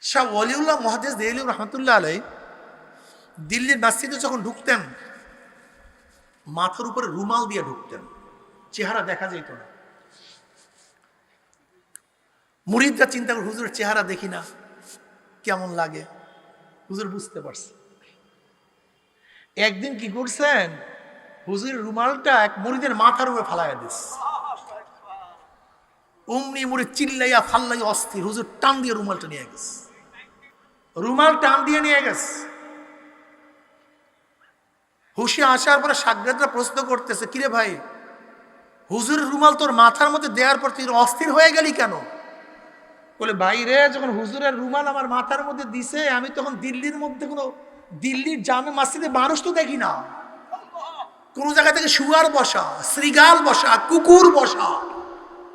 শাহ ওয়ালিউল্লাহ মহাদেশ দেহলি রহমতুল্লাহ আলাই দিল্লির মসজিদে যখন ঢুকতেন মাথার উপরে রুমাল দিয়ে ঢুকতেন চেহারা দেখা যেত না। মুরিদরা চিন্তা করে হুজুরের চেহারা দেখি না কেমন লাগে? হুজুর বুঝতে পারছে। একদিন কি করছেন? হুজুরের রুমালটা এক মুড়িদের মাথার উপরে ফালাইয়া দিস অমনি মুড়ি চিল্লাইয়া ফাল্লাইয়া অস্থির হুজুর টান দিয়ে রুমালটা নিয়ে গেছে। রুমাল টান দিয়ে নিয়ে গেছে। হুশে আসার পরে সাজ্ঞাতরা প্রশ্ন করতেছে, কিরে ভাই, হুজুরের রুমাল তোর মাথার মধ্যে দেওয়ার পর তুই অস্থির হয়ে গেলি কেন? বলে বাইরে যখন হুজুরের রুমাল আমার মাথার মধ্যে দিছে, আমি তখন দিল্লির মধ্যে কোনো, দিল্লির জামে মসজিদে মানুষ তো দেখি না। কোন জায়গা থেকে শুয়ার বসা শ্রীগাল বসা, কুকুর বসা,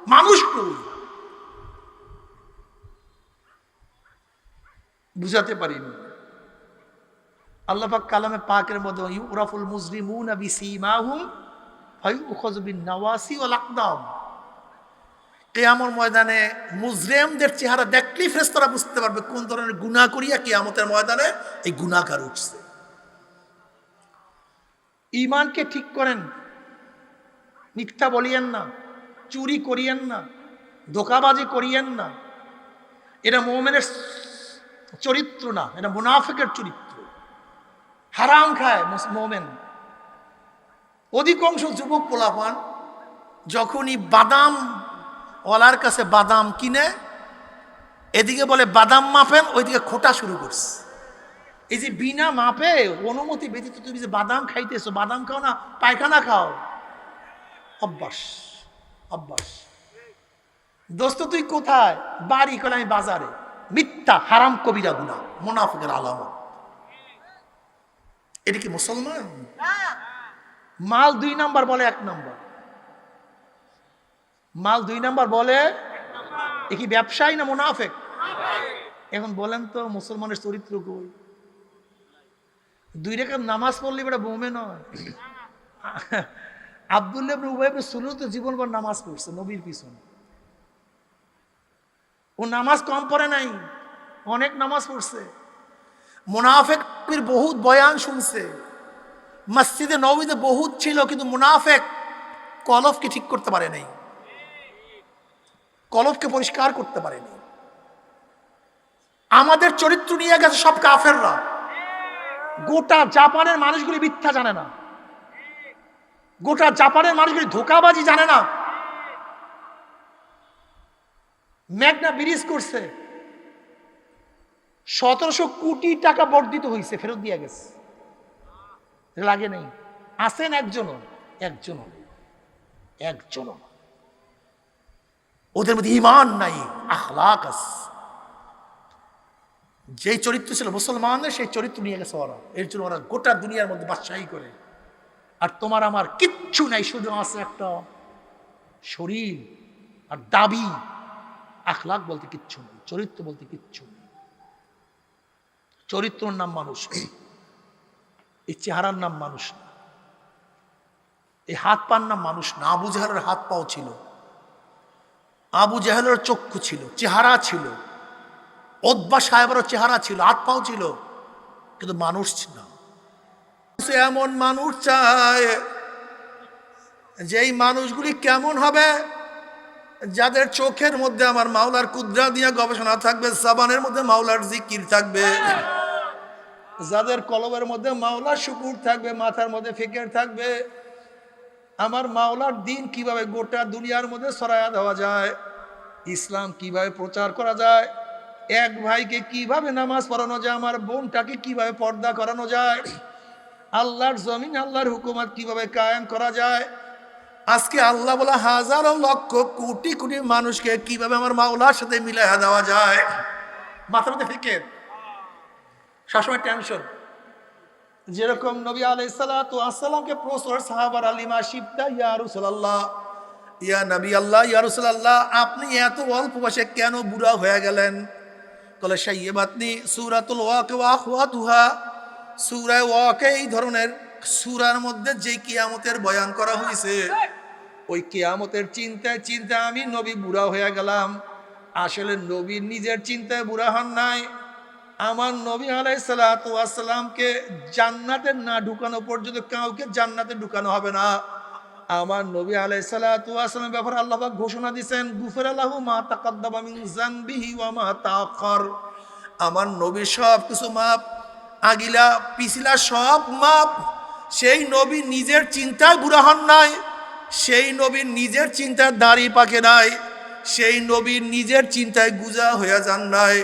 মানুষ কই? বুঝাতে পারিনি। আল্লাহ পাক কালামে পাকের মধ্যে ইউরাফুল মুজরিমুন বিসীমাহুম ফায়ুখাযু বিন নাওয়াসি ওয়াল আকদাম। কেয়ামর ময়দানে মুজরেমদের চেহারা দেখলেই ফেরেশতারা বুঝতে পারবে কোন ধরনের গুনাহ করিয়া কিয়ামতের ময়দানে এই গুনাহগার উঠছে। ইমানকে ঠিক করেন, মিথ্যা বলিয়েন না, চুরি করিয়েন না, ধোকাবাজি করিয়েন না। এটা মোমেনের চরিত্র না, এটা মুনাফিকের চরিত্র। হারাম খায় মোমেন। অধিকাংশ যুবক পোলাপান যখনই বাদাম ওয়ালার কাছে বাদাম কিনে, এদিকে বলে বাদাম মাপেন, ওইদিকে খোটা শুরু করছে। এই যে বিনা মাপে অনুমতি ব্যতীত তুমি যে বাদাম খাইতেছো, বাদাম খাও না, পায়খানা খাও। অভ্যাস অভ্যাস। দোস্ত তুই কোথায়? বাড়ি করে আমি বাজারে। মিথ্যা হারাম কবিরা গুনা মোনাফিকের আলামত। এটা কি মুসলমান? মাল দুই নাম্বার বলে এক নাম্বার। মাল দুই নাম্বার বলে এ কি ব্যবসায়ী না মুনাফেক? এখন বলেন তো মুসলমানের চরিত্র কই? দুই রেখার নামাজ পড়লে বেটা বোমে নয়। আবদুল্লাহ উবাইব সুলু তো জীবনভর নামাজ পড়ছে নবীর পিছনে। ও নামাজ কম পড়ে নাই, অনেক নামাজ পড়ছে। মুনাফেক বহুত বয়ান শুনছে। মসজিদে নবীতে বহুত ছিল, কিন্তু মুনাফেক কলফকে ঠিক করতে পারে নাই। কলফকে পরিষ্কার করতে পারেনি আমাদের চরিত্র নিয়ে গেছে সব কাফেররা। গোটা জাপানের মানুষগুলি মিথ্যা জানে না। গোটা জাপানের মানুষগুলি ধোকাবাজি জানে না। ম্যাগনা ব্রিজ করছে। সতেরোশো কোটি টাকা বর্ধিত হয়েছে ফেরত দিয়ে গেছে। লাগে নেই। আসেন একজনও একজনও একজনও না। ওদের মধ্যে ইমান নাই, আখলাক আছে। যেই চরিত্র ছিল মুসলমানদের, সেই চরিত্র নিয়ে গেছে ওরা। এর জন্য ওরা গোটা দুনিয়ার মধ্যে বাদশাহী করে। আর তোমার আমার কিচ্ছু নাই, শুধু আছে একটা শরীর আর দাবি। আখলাক বলতে কিচ্ছু নেই, চরিত্র বলতে কিচ্ছু নেই। চরিত্রর নাম মানুষ এই চেহারার নাম মানুষ না, এই হাত পার নাম মানুষ না। আবু জাহালের হাত পাও ছিল, আবু জাহেলের চক্ষু ছিল, চেহারা ছিল ওদ্বা সাহেবেরও চেহারা ছিল, হাত পাও ছিল, কিন্তু মানুষ না। এমন মানুষ চায়, যেই মানুষগুলি কেমন হবে? যাদের চোখের মধ্যে আমার মাওলার কুদ্রা দিয়ে গবেষণা থাকবে, সাবানের মধ্যে মাওলার জিকির থাকবে। যাদের কলবের মধ্যে মাওলার শুকুর থাকবে, মাথার মধ্যে ফিকের থাকবে, আমার মাওলার দিন কীভাবে গোটা দুনিয়ার মধ্যে সরায়া দেওয়া যায়, ইসলাম কীভাবে প্রচার করা যায়, এক ভাইকে কীভাবে নামাজ পড়ানো যায়, আমার বোনটাকে কীভাবে পর্দা করানো যায়, আল্লাহর জমিন, আল্লাহর হুকুমত কীভাবে কায়েম করা যায় আজকে আল্লাহ বলা হাজারো লক্ষ কোটি কোটি মানুষকে কীভাবে আমার মাওলার সাথে মিলাইয়া দেওয়া যায়? মাথার মধ্যে ফিকের সবসময় টেনশন যেরকম নবী আলাইসালামকে প্রশ্ন সাহাবার আলিমা শিবদা ইয়া রসুলাল্লাহ। ইয়া নবী আল্লাহ, ইয়া রসুলাল্লাহ, আপনি এত অল্প বয়সে কেন বুড়া হয়ে গেলেন? তাহলে সেই বাতনি সুরাতুল ওয়াক ওয়াকুহা সুরায় ওয়াকে এই ধরনের সুরার মধ্যে যে কিয়ামতের বয়ান করা হয়েছে ওই কেয়ামতের চিন্তায় চিন্তায় আমি নবী বুড়া হয়ে গেলাম। আসলে নবী নিজের চিন্তায় বুড়া হন নাই। আমার নবী আলাইসালামকে জান্নাতে না ঢুকানো পর্যন্ত কাউকে জান্নাতে ঢুকানো হবে না। আমার নবী আলাইসালামের ব্যাপারে আল্লাহবাক ঘোষণা দিয়েছেন, গুফের আল্লাহ মা তাকাদ্দাবা মিন ওয়া মা আমার নবী সব কিছু মাপ, আগিলা, পিছিলা সব মাপ। সেই নবী নিজের চিন্তায় বুড়া হন নাই। সেই নবীর নিজের চিন্তায় দাড়ি পাকে নাই, সেই নবীর নিজের চিন্তায় গুজা হইয়া যান নাই।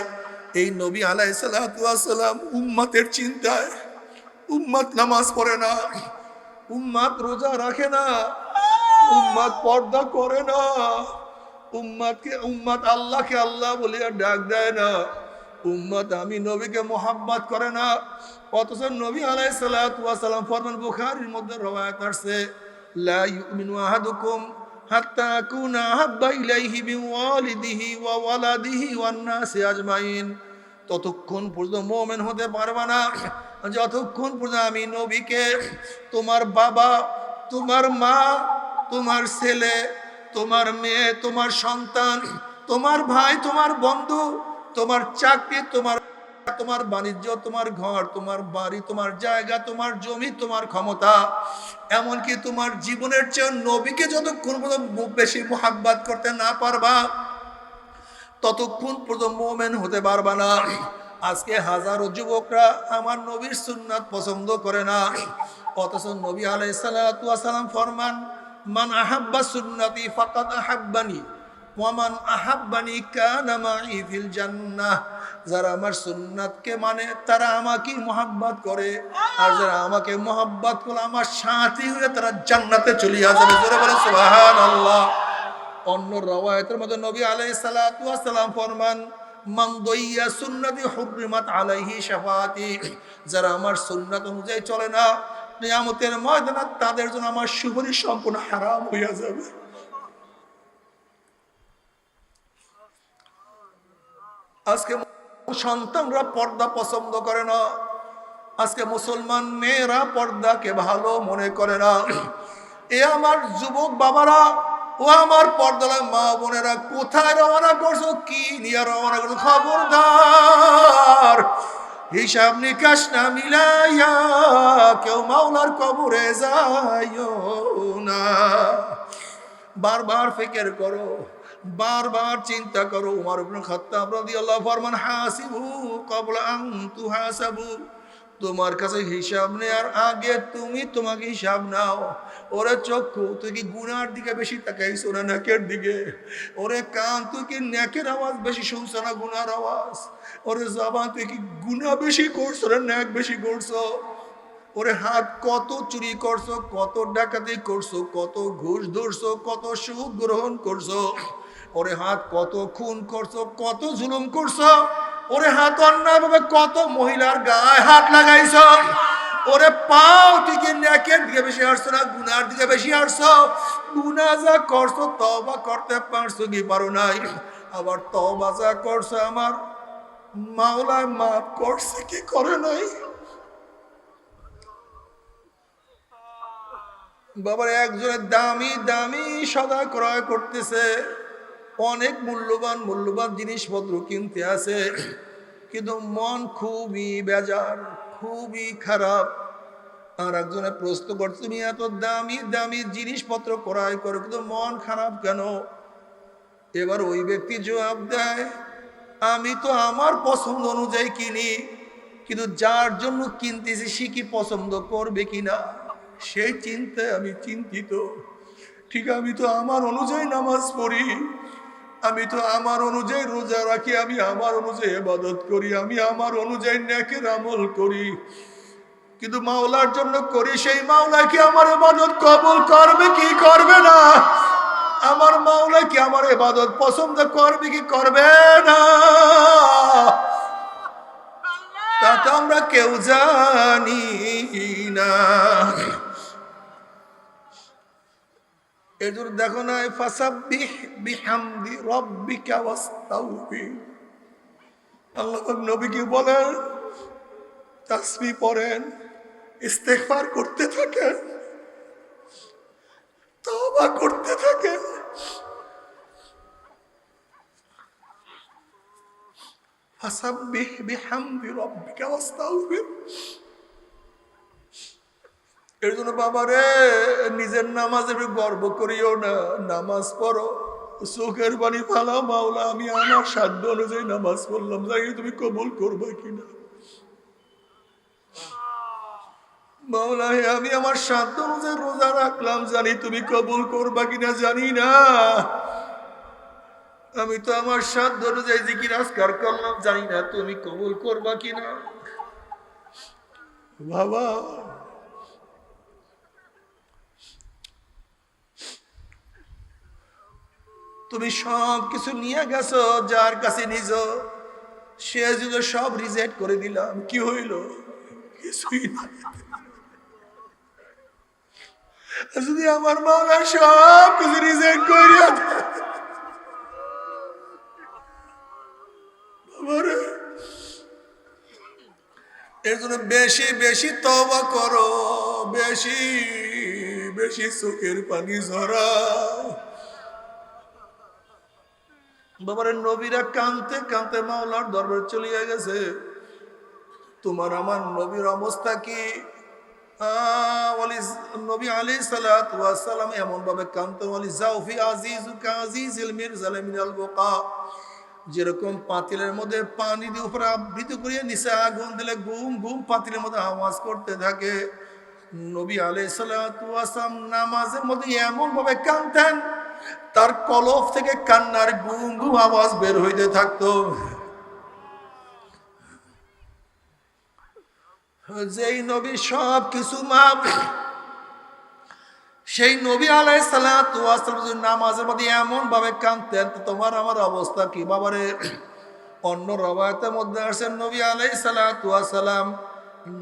এই নবী আলাইসালাম উম্মাতের চিন্তায়, উম্মাত নামাজ পড়ে না, উম্মাত রোজা রাখে না, উম্মাত পর্দা করে না, উম্মাতকে, উম্মাত আল্লাহকে আল্লাহ বলিয়া ডাক দেয় না, উম্মত আমি নবীকে মোহাব্বত করে না। অথচ নবী আলাইসালাম ফরমান বুখারির মধ্যে রবায়াত আসছে। আহাদুকুম হাত্তা আকুনা আহাব্বা ইলাইহি মিন ওয়ালিদিহি ওয়া ওয়ালাদিহি ওয়ান নাসি আজমাইন। ততক্ষণ পর্যন্ত মোমেন হতে পারবা না। যতক্ষণ পর্যন্ত আমি নবীকে, তোমার বাবা, তোমার মা, তোমার ছেলে, তোমার মেয়ে, তোমার সন্তান, তোমার ভাই, তোমার বন্ধু, তোমার চাকরি, তোমার তোমার বাণিজ্য, তোমার ঘর, তোমার বাড়ি, তোমার জায়গা, তোমার জমি, তোমার ক্ষমতা, এমনকি তোমার জীবনের চেয়ে নবীকে যতক্ষণ পর্যন্ত বেশি মোহাব্বাত করতে না পারবা, ততক্ষণ পর্যন্ত মোমেন হতে পারবা না। আজকে হাজারো যুবকরা আমার নবীর সুন্নাত পছন্দ করে না। অথচ নবী আলাই সালাম ফরমান, মান আহাব্বা সুন্নাতি ফাকাদ আহাব্বানি। ওয়ামান আহাব্বানি কানা মাই ফিল জান্নাহ। যারা আমার সুন্নাতকে মানে তারা আমাকে মোহাব্বত করে। আর যারা আমাকে মোহাব্বত করে, আমার সাথী হয়ে তারা জান্নাতে চলে যাবে জোরে বলে সুবহানাল্লাহ। অন্য রওয়ায়াতের মধ্যে নবী আলাইহিস সালাতু ওয়াস সালাম ফরমান, মান দইয়া সুন্নতি হুররিমাত আলাইহি শাফাতি যারা আমার সুন্নাত অনুযায়ী চলে না, নিয়ামতের ময়দানে তাদের জন্য আমার সুপারিশ সম্পূর্ণ হারাম হইয়া যাবে। আজকে সন্তানরা পর্দা পছন্দ করে না। আজকে মুসলমান মেয়েরা পর্দাকে ভালো মনে করে না। এ আমার যুবক বাবারা, ও আমার পর্দালায় মা বোনেরা, কোথায় রওনা করছ, কি নিয়ে রওনা করছ? খবরদার। হিসাব নিকাশ না মিলাইয়া কেউ মাওলার কবরে যাইও না। বারবার ফিকের করো। বারবার চিন্তা করো, উমর ইবনে খাত্তাব রাদিয়াল্লাহু ফরমান হাসিবু ক্বাবলা আন তুহাসাবু। তোমার কাছে হিসাব নেওয়ার আগে তুমি তোমাকে হিসাব নাও। ওরে চক্ষু, তুই কি গুনার দিকে বেশি তাকাইছো না নাকের দিকে? ওরে কান, তুই কি নাকের আওয়াজ বেশি শুনছো না গুনার আওয়াজ? ওরে জবান, তুই কি গুনা বেশি করছ না নাক বেশি করছ? ওরে হাত কত চুরি করছ, কত ডাকাতি করছ, কত ঘুষ ধরছো, কত সুদ গ্রহণ করছ? ওরে হাত কত খুন করছ, কত জুলুম করছ, ওরে হাত অন্যায়ভাবে কত মহিলার গায়ে হাত লাগাইছ, ওরে পাও তুই কি নেকের দিকে বেশি হারছো না, গুনার দিকে বেশি হারছো গুনা যা করছ তবা করতে পারছ কি পারো নাই, আবার তবা যা করছ আমার মাওলায় মাফ করছে কি করে নাই? বাবার একজনের দামি দামি সদা ক্রয় করতেছে। অনেক মূল্যবান মূল্যবান জিনিসপত্র কিনতে আছে। কিন্তু মন খুবই বেজার, খুবই খারাপ। আর একজনে প্রশ্ন করছে, তুমি এত দামি দামি জিনিসপত্র ক্রয় করো, কিন্তু মন খারাপ কেন? এবার ওই ব্যক্তি জবাব দেয়, আমি তো আমার পছন্দ অনুযায়ী কিনি, কিন্তু যার জন্য কিনতেছি সে কি পছন্দ করবে কিনা? সেই চিন্তায় আমি চিন্তিত। ঠিক আমি তো আমার অনুযায়ী নামাজ পড়ি। আমি তো আমার অনুযায়ী রোজা রাখি, আমি আমার অনুযায়ী এবাদত করি, আমি আমার অনুযায়ী নেকের আমল করি। কিন্তু মাওলার জন্য করি সেই মাওলা কি আমার এবাদত কবুল করবে কি করবে না? আমার মাওলা কি আমার এবাদত পছন্দ করবে কি করবে না? তা তো আমরা কেউ জানি না। এজন্য দেখো না ফাসাব্বিহ বিহামদি নবীকে বলেন তাসবিহ পড়েন, ইস্তেগফার করতে থাকেন, তওবা করতে থাকেন। ফাসাব্বিহ বিহামদি রাব্বিকা ওয়াস্তাগফির এর জন্য বাবা রে, নিজের নামাজের গর্ব করিও না, নামাজ পড়ো। চোখের পানি ফালা মাওলা, আমি আমার সাধ্য অনুযায়ী নামাজ পড়লাম, জানি তুমি কবুল করবে কিনা। মাওলা আমি আমার সাধ্য অনুযায়ী রোজা রাখলাম, জানি তুমি কবুল করবা কিনা, জানি না। আমি তো আমার সাধ্য অনুযায়ী জিকির আজকার করলাম, জানি না তুমি কবুল করবা কিনা। বাবা তুমি সব কিছু নিয়ে গেছো যার কাছে নিজ সে যদি সব রিজেক্ট করে দিলাম কি হইল? কিছুই না। যদি আমার মাওলা সব কিছু রিজেক্ট বাবারে, এর জন্য বেশি বেশি তবা করো বেশি বেশি চোখের পানি ঝরাও। বাবারে, নবীরা কানতে কানতে মাওলার দরবার চলিয়ে গেছে। তোমার আমার নবীর অবস্থা কি? নবী আলী জাউফি মিনাল বোকা। যেরকম পাতিলের মধ্যে পানি দিয়ে উপরে আবৃত নিচে দিলে ঘুম ঘুম পাতিলের মধ্যে আওয়াজ করতে থাকে। নবী আলাই সালাম নামাজের মধ্যে এমন ভাবে কানতেন তার কলফ থেকে কান্নার ঘুম ঘুম আওয়াজ বের হইতে থাকতো। যেই নবী সব কিছু মাপ, সেই নবী আলাই সালাম নামাজের মধ্যে এমন ভাবে কানতেন তো তোমার আমার অবস্থা কি বাবারে? অন্য রবায়তের মধ্যে আসেন নবী আলাই সালাম,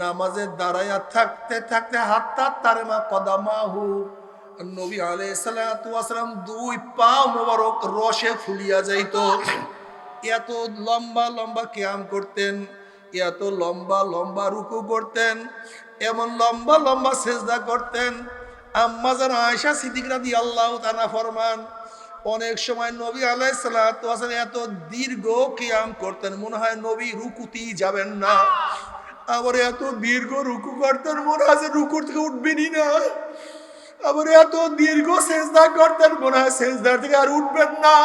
নামাজে দাঁড়াইয়া থাকতে থাকতে হাত তার তারে মা কদামাহু নবী আলাই সালাম দুই পা মোবারক রসে ফুলিয়া যাইত। এত লম্বা লম্বা ক্যাম করতেন, এত লম্বা লম্বা রুকু করতেন, এমন লম্বা লম্বা সেজদা করতেন। আম্মা যেন আয়সা সিদ্দিক রাদি আল্লাহ তানা ফরমান, অনেক সময় নবী আলাই সালাম এত দীর্ঘ কিয়াম করতেন, মনে হয় নবী রুকুতেই যাবেন না। আবার এত দীর্ঘ রুকু করতেন, মনে হয় রুকুর থেকে উঠবেনই না। আবার এত দীর্ঘ সেজদা করতেন মনে হয় সেজদার থেকে আর উঠবেন না।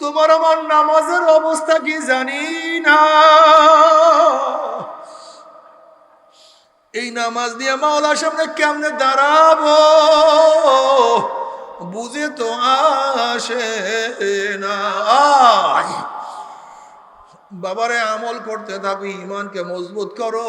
তোমার আমার নামাজের অবস্থা কি জানি না। এই নামাজ দিয়ে মাওলার সামনে কেমনে দাঁড়াবো? বুঝে তো আসে না। বাবারে আমল করতে থাকো ইমানকে মজবুত করো।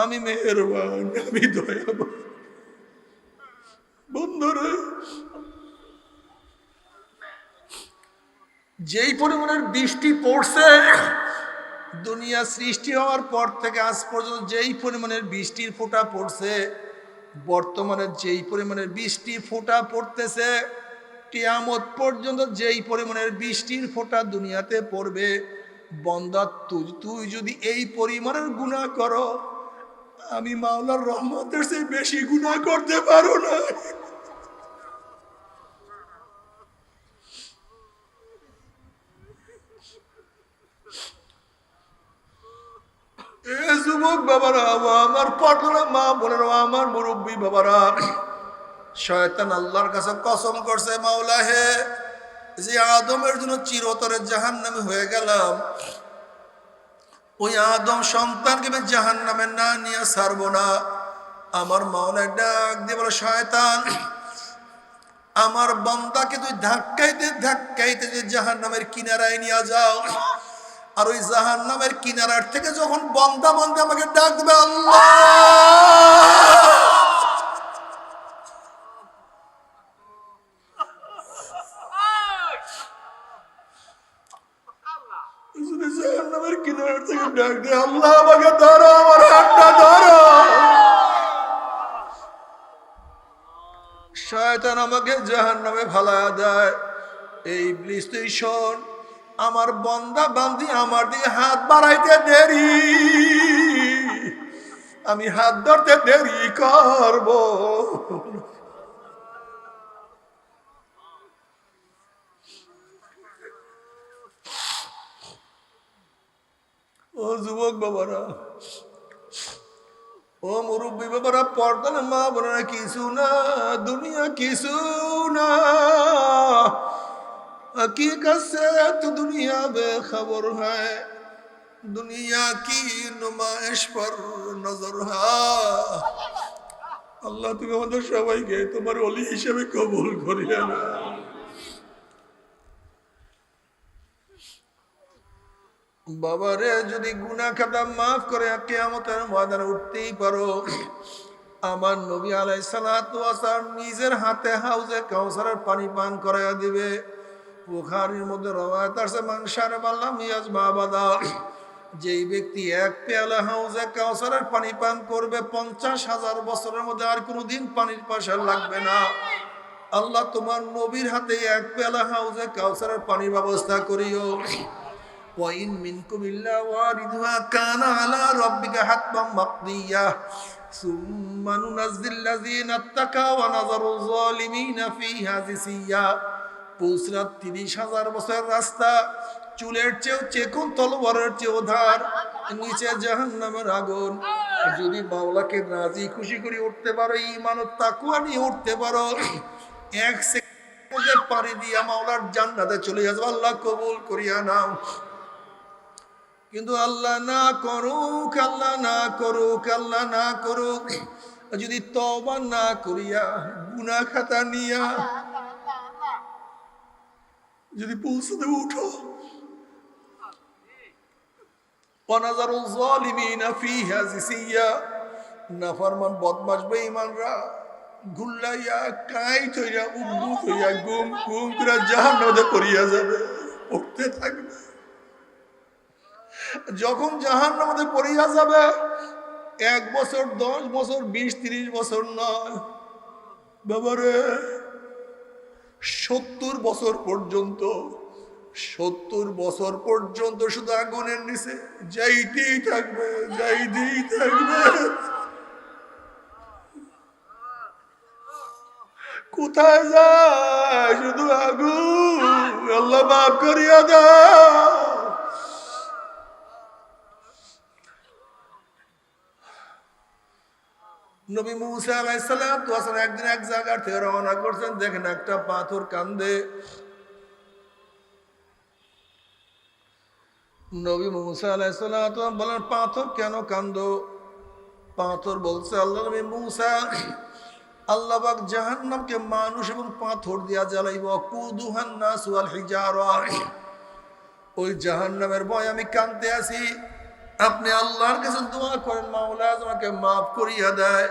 আমি মেহেরবান, আমি দয়াবান। বন্ধুরে, যেই পরিমাণের বৃষ্টি পড়ছে, দুনিয়া সৃষ্টি হওয়ার পর থেকে আজ পর্যন্ত যেই পরিমাণের বৃষ্টির ফোঁটা পড়ছে, বর্তমানে যেই পরিমাণের বৃষ্টি ফোঁটা পড়তেছে টিয়ামত পর্যন্ত যেই পরিমাণের বৃষ্টির ফোঁটা দুনিয়াতে পড়বে, বন্দা, তুই তুই যদি এই পরিমাণের গুণা করো আমি মাওলার রহমতের চেয়ে বেশি গুণা করতে পারো না। যুবক বাবারা আমার পাটনা মা বোনেরা আমার আল্লাহর কসম করছে মাওলা হে, যে আদমের হয়ে গেলাম ওই আদম সন্তানকে আমি জাহান নামে না নিয়ে ছাড়বো না। আমার মাওলায় ডাক দিয়ে বলে, শয়তান, আমার বন্দাকে তুই ধাক্কাইতে ধাক্কাইতে যে জাহান নামের কিনারায় নিয়ে যাও। আর ওই জাহান নামের কিনারার থেকে যখন বন্দা বন্দা আমাকে ডাক দেবে, আল্লাহ যদি জাহান্নামের কিনারে থেকে ডাক দে আল্লাহ আমাকে ধরো, আমার হাতটা ধরো। শয়তান আমাকে দেয়। এই ইবলিস, তুই শোন, আমার বন্দা বান্দি আমার দিকে হাত বাড়াইতে দেরি। আমি হাত ধরতে দেরি করব। ও যুবক বাবারা ও মুরব্বী বাবারা পর্দা না মা বোনেরা কিছু না দুনিয়া কিছু না हकीकत से तो दुनिया बेखबर है दुनिया की नुमाइश पर नजर है আল্লাহ তুমি আমাদের সবাইকে তোমার অলি হিসেবে কবুল করিয়া না বাবারে, যদি গুনা খাতা মাফ করে কেয়ামতের ময়দানে উঠতেই পারো, আমার নবী আলাই সালাম নিজের হাতে হাউজে কাউসারের পানি পান করাইয়া দিবে। বুখারির মধ্যে রবায়ত আছে মানসারে বললাম ইয়াজ বাবাদা যেই ব্যক্তি এক পেয়ালা হাউজে কাউসারের পানি পান করবে, পঞ্চাশ হাজার বছরের মধ্যে আর কোনোদিন পানির পয়সা লাগবে না। আল্লাহ তোমার নবীর হাতে এক পেয়ালা হাউজে কাউসারের পানির ব্যবস্থা করিও। وإن منكم إلا واردها كان على ربك حتما مقضيا ثم ننزل الذين اتقوا ونذر الظالمين فيها جثيا পুসরাত তিরিশ হাজার বছর রাস্তা চুলের চেয়েও চেকুন তলবারের চেয়েও ধার নিচে জাহান নামের আগুন যদি বাউলাকে রাজি খুশি করে উঠতে পারো ইমান ও তাকুয়া নিয়ে উঠতে পারো এক সেকেন্ডের পাড়ি দিয়া মাওলার জান্নাতে চলে আসবো আল্লাহ কবুল করিয়া নাও কিন্তু আল্লাহ না করুক, আল্লাহ না করুক, আল্লাহ না করুক, যদি তবা না করিয়া গুনা খাতা নিয়া যদি পৌঁছতে উঠো। অনাজারুল নাফরমান গুল্লাইয়া গুম গুম যাবে, পড়তে থাকবে। যখন জাহান নামাতে পড়িয়া যাবে, এক বছর, দশ বছর, বিশ, তিরিশ বছর নয়। সত্তর বছর পর্যন্ত, সত্তর বছর পর্যন্ত শুধু আগুনের নিচে যাইতেই থাকবে যাইতেই থাকবে। কোথায় যায় শুধু আগুন? আল্লাহ মাফ করিয়া দাও নবী মুসা আলাইসালাম একদিন এক জায়গার থেকে রওনা করছেন, দেখেন একটা পাথর কান্দে। নবী মুসা আলাইসালাম বলেন, পাথর কেন কান্দ? পাথর বলছে, আল্লাহ নবী মুসা আল্লাহবাক জাহান্নামকে মানুষ এবং পাথর দিয়া জ্বালাইব, কুদুহান নাস ওয়াল হিজারা। ওই জাহান্নামের ভয় আমি কানতে আছি। আপনি আল্লাহর কাছে দোয়া করেন, মাওলা তোমাকে মাফ করিয়া দেয়।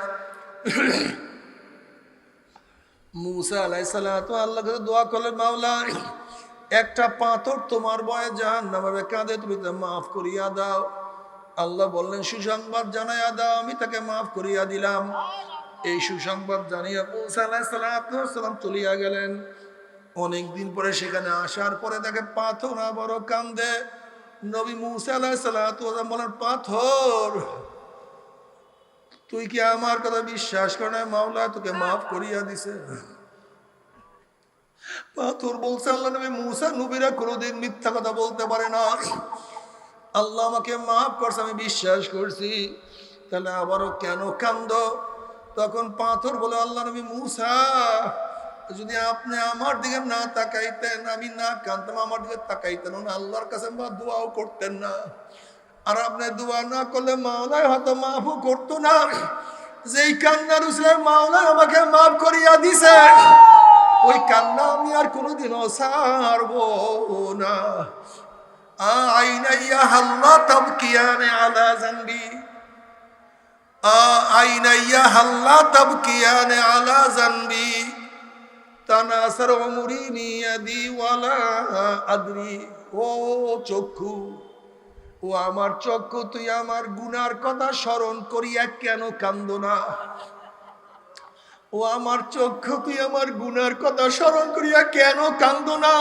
মুসা আলাই সালাম আল্লাহ কাছে দোয়া করলেন, মাওলা, একটা পাথর তোমার বয়ে জাহান নামাবে কাঁদে তুমি তো মাফ করিয়া দাও। আল্লাহ বললেন, সুসংবাদ জানাইয়া দাও, আমি তাকে মাফ করিয়া দিলাম। এই সুসংবাদ জানিয়া মুসা আলাই সালাম তুলিয়া গেলেন। অনেকদিন পরে সেখানে আসার পরে তাকে পাথর আবারও কান্দে নবী মুসা আলাহ সালাম বলেন, পাথর, তুই কি আমার কথা বিশ্বাস করে না মাওলা তোকে মাফ করিয়া দিছে। পাথর বলছে, আল্লাহ নবী মুসা নবীরা কোনোদিন মিথ্যা কথা বলতে পারে না। আল্লাহ আমাকে মাফ করছে, আমি বিশ্বাস করছি। তাহলে আবারও কেন কান্দ? তখন পাথর বলে, আল্লাহ নবী মুসা যদি আপনি আমার দিকে না তাকাইতেন, আমি না কানতাম আমার দিকে তাকাইতেন না। আল্লাহর কাছে বা দোয়াও করতেন না। আর আপনি দোয়া না করলে মাওলায় হয়তো মাফও করতো না। যেই কান্নার উসলে মাওলায় আমাকে মাফ করিয়া দিছে, ওই কান্না আমি আর কোনোদিনও ছাড়বো না। আইনাইয়া হাল্লা তাবকিয়ানে আলা জানবি। আইনাইয়া হাল্লা তাবকিয়ানে আলা জানবি। ও চক্ষু, ও আমার চক্ষু, তুই আমার গুনার কথা স্মরণ করিয়া কেন কান্দ না? ও আমার চক্ষু, তুই আমার গুনার কথা স্মরণ করিয়া কেন কান্দ না?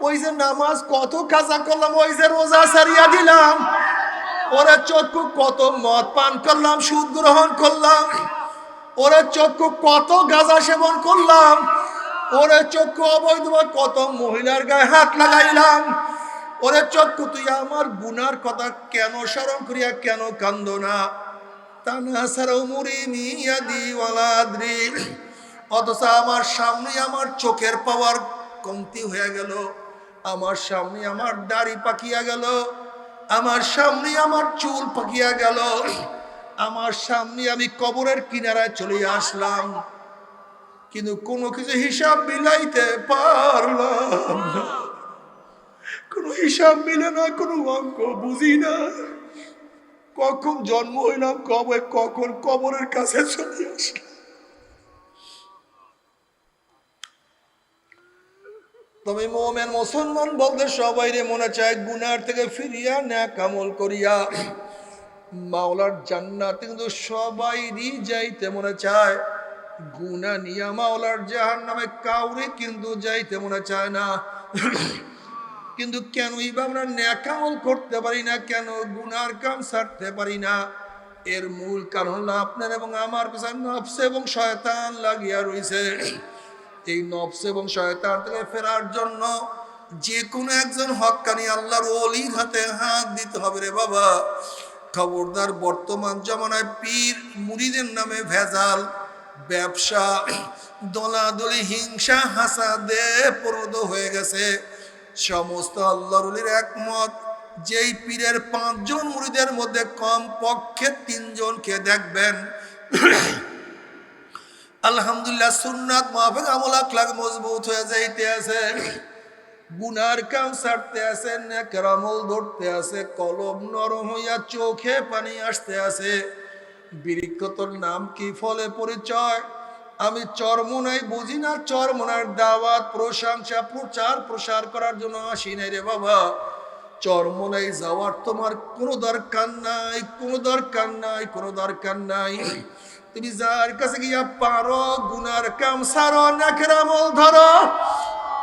ওই যে নামাজ কত কাজা করলাম, ওই যে রোজা সারিয়া দিলাম। ওরা চক্ষু কত মদ পান করলাম, সুদ গ্রহণ করলাম। ওরা চক্ষু কত গাঁজা সেবন করলাম। ওরে চক্ষু অবৈধ কত মহিলার গায়ে হাত লাগাইলাম? ওরে চক্ষু, তুই আমার গুনার কথা কেন স্মরণ করিয়া কেন কান্দ না? আমার আমার চোখের পাওয়ার কমতি হয়ে গেল। আমার আমার দাড়ি পাকিয়া গেল। আমার সামনে আমার চুল পাকিয়া গেল। আমার সামনে আমি কবরের কিনারায় চলে আসলাম। কিন্তু কোনো কিছু হিসাব মিলাইতে পারলাম না। কোনো হিসাব মিলে না কোনো অঙ্ক বুঝি না। কখন জন্ম হইলাম, কবে, কখন কবরের কাছে চলে আসলাম। তবে মোমেন মুসলমান বলতে সবাই রে মনে চায়, গুনার থেকে ফিরিয়া না কামল করিয়া। মাওলার জান্নাত কিন্তু সবাইরই যাইতে মনে চায়। গুনা নিয়া মাওলার জাহান নামে কাউরে কিন্তু যাইতে মনে চায় না। কিন্তু কেন এইভাবে আমরা ন্যাকামল করতে পারি না, কেন গুনার কাম সারতে পারি না? এর মূল কারণ হলো আপনার এবং আমার কাছে নফস এবং শয়তান লাগিয়া রয়েছে এই নফস এবং শয়তান থেকে ফেরার জন্য যে কোনো একজন হক্কানি আল্লাহর অলির হাতে হাত দিতে হবে রে বাবা। খবরদার বর্তমান জমানায় পীর মুড়িদের নামে ভেজাল। ব্যবসা, দলাদলি, হিংসা, হাসাদে পরদ হয়ে গেছে। সমস্ত আল্লাহরুলির একমত, যেই পীরের পাঁচজন মুড়িদের মধ্যে কম পক্ষে তিনজনকে দেখবেন। আলহামদুলিল্লাহ, সুন্নাত মাহফিক আমল, আখলাক মজবুত হয়ে যাইতে আছে। গুনার কাম ছাড়তে আছে নেকের আমল ধরতে আছে, কলম নরম হইয়া চোখে পানি আসতে আছে। বৃক্ষতর নাম কি ফলে পরিচয়? আমি চরমোনাই বুঝি না চরমোনার দাওয়াত, প্রশংসা, প্রচার প্রসার করার জন্য আসি নাই রে বাবা। চরমোনাই যাওয়ার তোমার কোনো দরকার নাই, কোনো দরকার নাই, কোনো দরকার নাই। তুমি যার কাছে গিয়া পারো, গুনার কাম সারো, নাকের আমল ধরো।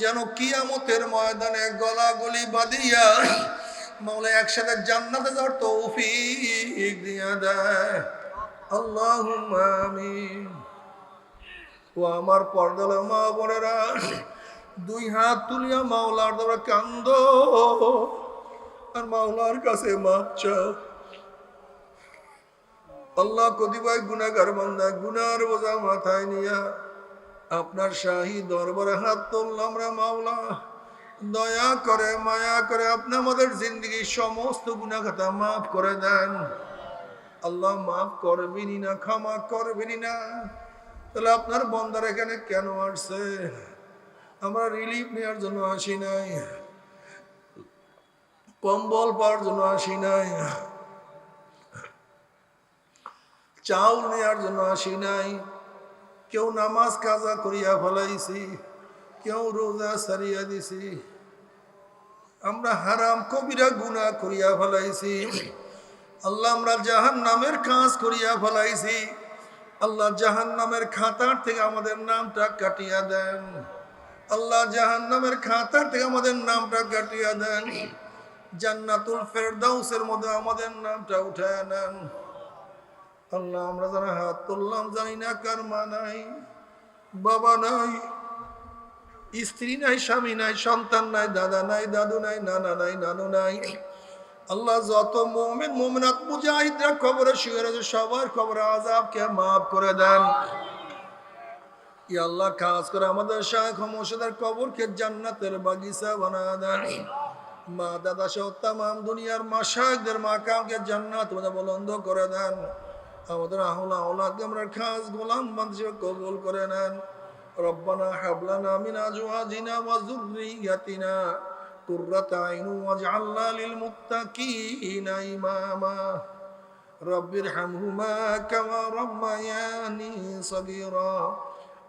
যেন কিয়ামতের ময়দানে গলা গলি বাঁধিয়া মাওলা একসাথে জান্নাতে যাওয়ার তৌফিক দিয়া দেয়। আল্লাহ আমিন। ও আমার পর্দালে মা বোনেরা, দুই হাত তুলিয়া মাওলার দ্বারা কান্দ, আর মাওলার কাছে মাপ আল্লাহ কতিপয় গুনাগার বান্দা গুনার বোঝা মাথায় নিয়া আপনার শাহী দরবারে হাত তুললাম রে মাওলা। দয়া করে, মায়া করে আপনি আমাদের জিন্দগির সমস্ত গুনাখাতা মাফ করে দেন। আল্লাহ মাফ করবেনি না, ক্ষমা করবেনি না। তাহলে আপনার বন্দার এখানে কেন আসছে? আমরা রিলিফ নেওয়ার জন্য আসি নাই। কম্বল পাওয়ার জন্য আসি নাই। চাউল নেওয়ার জন্য আসি নাই। কেউ নামাজ কাজা করিয়া ফলাইছি, কেউ রোজা সারিয়া দিছি। আমরা হারাম কবিরা গুণা করিয়া ফলাইছি। আল্লাহ আমরা জাহান নামের কাজ করিয়া ফলাইছি। আল্লাহ জাহান নামের খাতার থেকে আমাদের নামটা কাটিয়া দেন। আল্লাহ জাহান নামের খাতার থেকে আমাদের নামটা কাটিয়া দেন। জান্নাতুল ফেরদাউসের মধ্যে আমাদের নামটা উঠায় নেন। আল্লাহ, আমরা যারা হাত তুললাম জানি না কার মা নাই, বাবা নাই, স্ত্রী নাই, স্বামী নাই, সন্তান নাই, দাদা নাই, দাদু নাই, নানা নাই, নানু নাই। আল্লাহ, যত মোমেন, মোমেনাত মুজাহিদরা খবরে শুয়ে রয়েছে, সবার খবরে আজাবকে মাফ করে দেন। আল্লাহ খাস করে আমাদের শাহ মসজিদের কবরকে জান্নাতের বাগিচা বানা দেন। মা, দাদা সহ তাম দুনিয়ার মাসাকদের মা কাউকে জান্নাত বলন্দ করে দেন। আমাদের আহলা ওলাদকে আমরা খাস গোলাম মানুষ কবুল করে নেন ربنا هب لنا من ازواجنا وذريتنا قرة عين واجعلنا للمتقين اماما رب ارحمهما كما ربياني صغيرا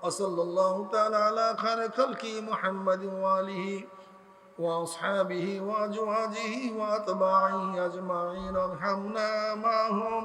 وصلى الله تعالى على خير خلقه محمد واله واصحابه وازواجه واتباعه اجمعين ارحمنا معهم